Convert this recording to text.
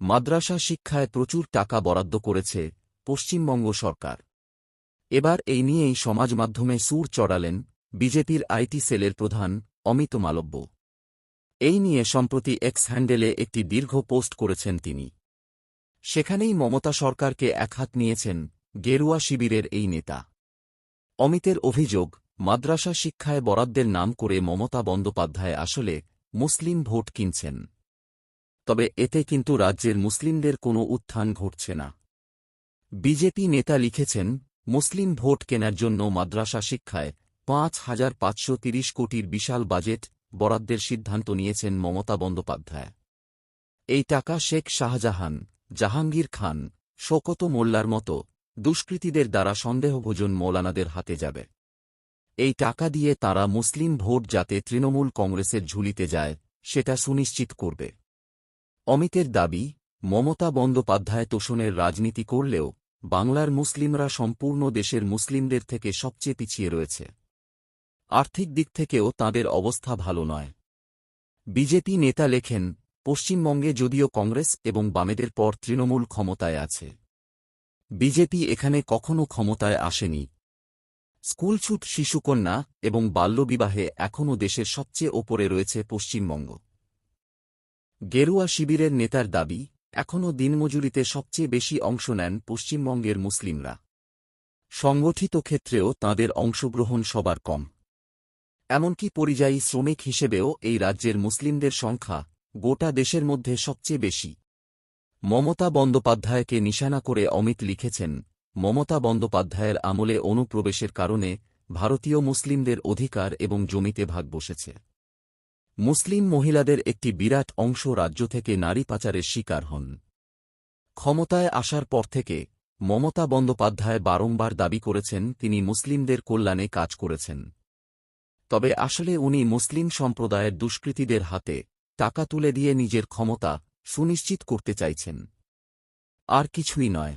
মাদ্রাসা শিক্ষায় প্রচুর টাকা বরাদ্দ করেছে পশ্চিমবঙ্গ সরকার। এবার এই নিয়েই সমাজ মাধ্যমে সুর চড়ালেন বিজেপির আইটি সেলের প্রধান অমিত মালব্য। এই নিয়ে সম্প্রতি এক্স হ্যান্ডেলে একটি দীর্ঘ পোস্ট করেছেন তিনি। সেখানেই মমতা সরকারকে একহাত নিয়েছেন গেরুয়া শিবিরের এই নেতা। অমিতের অভিযোগ, মাদ্রাসা শিক্ষায় বরাদ্দের নাম করে মমতা বন্দ্যোপাধ্যায় আসলে মুসলিম ভোট কিনছেন। তবে এতে কিন্তু রাজ্যের মুসলিমদের কোনো উত্থান ঘটছে না। বিজেপি নেতা লিখেছেন, মুসলিম ভোট কেনার জন্য মাদ্রাসা শিক্ষায় পাঁচ হাজার পাঁচশো তিরিশ কোটির বিশাল বাজেট বরাদ্দের সিদ্ধান্ত নিয়েছেন মমতা বন্দ্যোপাধ্যায়। এই টাকা শেখ শাহজাহান, জাহাঙ্গীর খান, শোকত মোল্লার মতো দুষ্কৃতীদের দ্বারা সন্দেহভোজন মৌলানাদের হাতে যাবে। এই টাকা দিয়ে তারা মুসলিম ভোট যাতে তৃণমূল কংগ্রেসের ঝুলিতে যায়, সেটা সুনিশ্চিত করবে। অমিতের দাবি, মমতা বন্দ্যোপাধ্যায় তোষণের রাজনীতি করলেও বাংলার মুসলিমরা সম্পূর্ণ দেশের মুসলিমদের থেকে সবচেয়ে পিছিয়ে রয়েছে। আর্থিক দিক থেকেও তাদের অবস্থা ভালো নয়। বিজেপি নেতা লেখেন, পশ্চিমবঙ্গে যদিও কংগ্রেস এবং বামেদের পর তৃণমূল ক্ষমতায় আছে। বিজেপি এখানে কখনও ক্ষমতায় আসেনি। স্কুলছুট শিশুকন্যা এবং বাল্যবিবাহে এখনও দেশের সবচেয়ে ওপরে রয়েছে পশ্চিমবঙ্গ। গেরুয়া শিবিরের নেতার দাবি, এখনও দিনমজুরিতে সবচেয়ে বেশি অংশ নেন পশ্চিমবঙ্গের মুসলিমরা। সংগঠিত ক্ষেত্রেও তাদের অংশগ্রহণ সবার কম। এমনকি পরিযায়ী শ্রমিক হিসেবেও এই রাজ্যের মুসলিমদের সংখ্যা গোটা দেশের মধ্যে সবচেয়ে বেশি। মমতা বন্দ্যোপাধ্যায়কে নিশানা করে অমিত লিখেছেন, মমতা বন্দ্যোপাধ্যায়ের আমলে অনুপ্রবেশের কারণে ভারতীয় মুসলিমদের অধিকার এবং জমিতে ভাগ বসেছে। মুসলিম মহিলাদের একটি বিরাট অংশ রাজ্য থেকে নারী পাচারের শিকার হন। ক্ষমতায় আসার পর থেকে মমতা বন্দ্যোপাধ্যায় বারংবার দাবি করেছেন, তিনি মুসলিমদের কল্যাণে কাজ করেছেন। তবে আসলে উনি মুসলিম সম্প্রদায়ের দুষ্কৃতীদের হাতে টাকা তুলে দিয়ে নিজের ক্ষমতা সুনিশ্চিত করতে চাইছেন। আর কিছুই নয়।